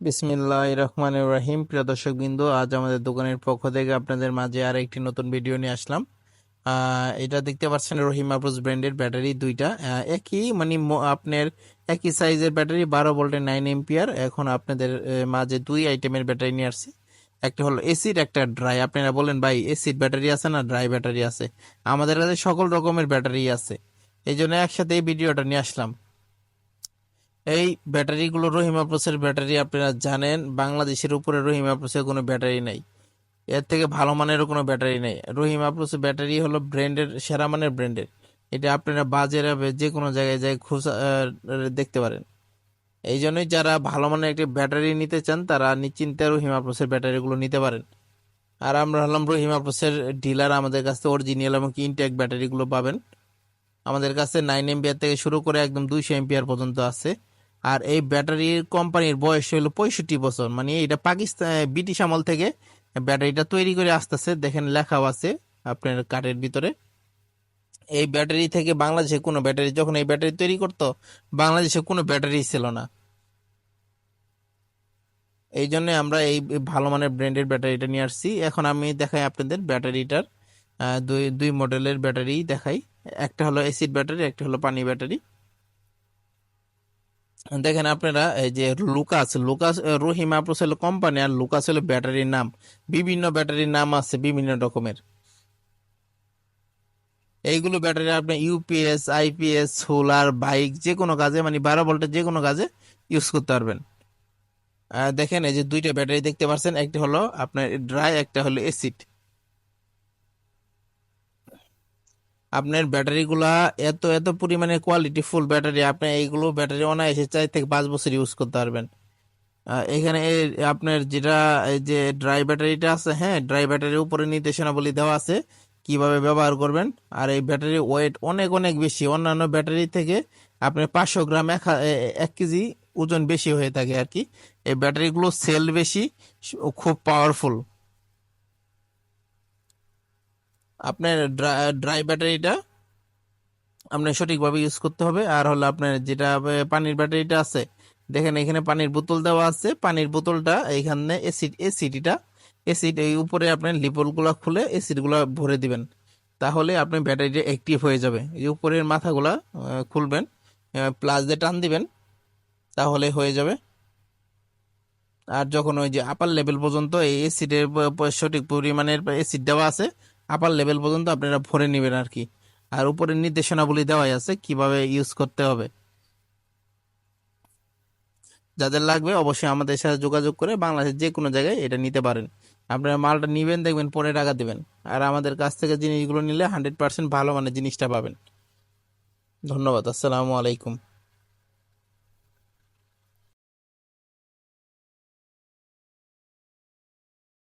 বিসমিল্লাহ রহমান রাহিম। প্রিয় দর্শক বিন্দু আজ আমাদের দোকানের পক্ষ থেকে আপনাদের মাঝে আর একটি নতুন ভিডিও নিয়ে আসলাম। এটা দেখতে পাচ্ছেন রহিম আপ্রোজ ব্র্যান্ডের ব্যাটারি দুইটা। একই মানে আপনার একই সাইজের ব্যাটারি, বারো ভোল্টের নাইন এম্পিয়ার। এখন আপনাদের মাঝে দুই আইটেমের ব্যাটারি নিয়ে আসছি। একটা হলো এসিড, একটা ড্রাই। আপনারা বলেন, ভাই, এসিড ব্যাটারি আছে না ড্রাই ব্যাটারি আছে? আমাদের কাছে সকল রকমের ব্যাটারি আছে। এই জন্য একসাথে এই ভিডিওটা নিয়ে আসলাম। এই ব্যাটারিগুলো রহিম আপ্রোসের ব্যাটারি আপনারা জানেন, বাংলাদেশের উপরে রহিম আপ্রোসের কোনো ব্যাটারি নাই। এর থেকে ভালো মানেরও কোনো ব্যাটারি নেই। রহিম আপ্রোসের ব্যাটারি হলো ব্র্যান্ডের, সেরা মানের ব্র্যান্ডের। এটা আপনারা বাজারে যে কোনো জায়গায় যাই খুঁজা দেখতে পারেন। এই জন্যই যারা ভালো মানের একটি ব্যাটারি নিতে চান, তারা নিশ্চিন্তে রহিম আপ্রোসের ব্যাটারিগুলো নিতে পারেন। আর আমরা হলাম রহিম আপ্রোসের ডিলার, আমাদের কাছে অরিজিনাল এবং ইনটেক ব্যাটারিগুলো পাবেন। আমাদের কাছে নাইন এম্পিয়ার থেকে শুরু করে একদম দুইশো এম্পিয়ার পর্যন্ত আছে। আর এই ব্যাটারির কোম্পানির বয়স হলো পঁয়ষট্টি বছর। মানে এটা পাকিস্তান ব্রিটিশ আমল থেকে ব্যাটারিটা তৈরি করে আসতেছে। দেখেন লেখাও আছে আপনার কাঠের ভিতরে। এই ব্যাটারি থেকে বাংলাদেশে কোনো ব্যাটারি, যখন এই ব্যাটারি তৈরি করতো, বাংলাদেশে কোনো ব্যাটারি ছিল না। এই জন্য আমরা এই ভালো মানের ব্র্যান্ডের ব্যাটারিটা নিয়ে আসছি। এখন আমি দেখাই আপনাদের ব্যাটারিটার দুই দুই মডেলের ব্যাটারি দেখাই। একটা হলো অ্যাসিড ব্যাটারি একটা হলো পানি ব্যাটারি দেখেন আপনারা, এই যে লুকাস লুকাস রহিম আপ্রোস হলো কোম্পানি আর লুকাস হলো ব্যাটারির নাম। বিভিন্ন ব্যাটারির নাম আছে বিভিন্ন রকমের। এইগুলো ব্যাটারি আপনি ইউপিএস, আইপিএস, সোলার, বাইক, যে কোনো কাজে মানে বারো ভোল্টের যে কোনো কাজে ইউজ করতে পারবেন। দেখেন এই যে দুইটা ব্যাটারি দেখতে পাচ্ছেন, একটা হলো আপনার ড্রাই, একটা হলো অ্যাসিড। আপনার ব্যাটারিগুলা এত এত পরিমাণে কোয়ালিটি ফুল ব্যাটারি আপনি এইগুলো ব্যাটারি অনায়াসে চার থেকে পাঁচ বছর ইউজ করতে পারবেন। এখানে আপনার যেটা, এই যে ড্রাই ব্যাটারিটা আছে হ্যাঁ ড্রাই ব্যাটারির উপরে নির্দেশনাবলী দেওয়া আছে কীভাবে ব্যবহার করবেন। আর এই ব্যাটারির ওয়েট অনেক অনেক বেশি। অন্যান্য ব্যাটারি থেকে আপনার পাঁচশো গ্রাম এক এক কেজি ওজন বেশি হয়ে থাকে আর কি। এই ব্যাটারিগুলো সেল বেশি খুব পাওয়ারফুল আপনার ড্রাই ব্যাটারিটা আপনার সঠিকভাবে ইউজ করতে হবে। আর হলো আপনার যেটা পানির ব্যাটারিটা আছে, দেখেন এখানে পানির বোতল দেওয়া আছে। পানির বোতলটা এইখানে এসিড এসিডটা এসিড এই উপরে আপনার লিপলগুলা খুলে এসিডগুলা ভরে দিবেন। তাহলে আপনি ব্যাটারিটা অ্যাক্টিভ হয়ে যাবে। এই উপরের মাথাগুলা খুলবেন প্লাস দিয়ে টান দিবেন, তাহলে হয়ে যাবে। আর যখন ওই যে আপার লেভেল পর্যন্ত এই এসিডের সঠিক পরিমাণের এসিড দেওয়া আছে আপার লেভেল পর্যন্ত আপনারা ভরে নেবেন আর কি। আর উপরের নির্দেশনাবলী দেওয়াই আছে কীভাবে ইউজ করতে হবে। যাদের লাগবে অবশ্যই আমাদের সাথে যোগাযোগ করে বাংলাদেশের যে কোনো জায়গায় এটা নিতে পারেন। আপনারা মালটা নিবেন, দেখবেন, পরে টাকা দেবেন। আর আমাদের কাছ থেকে জিনিসগুলো নিলে হান্ড্রেড পার্সেন্ট ভালো মানের জিনিসটা পাবেন। ধন্যবাদ, আসসালামু আলাইকুম।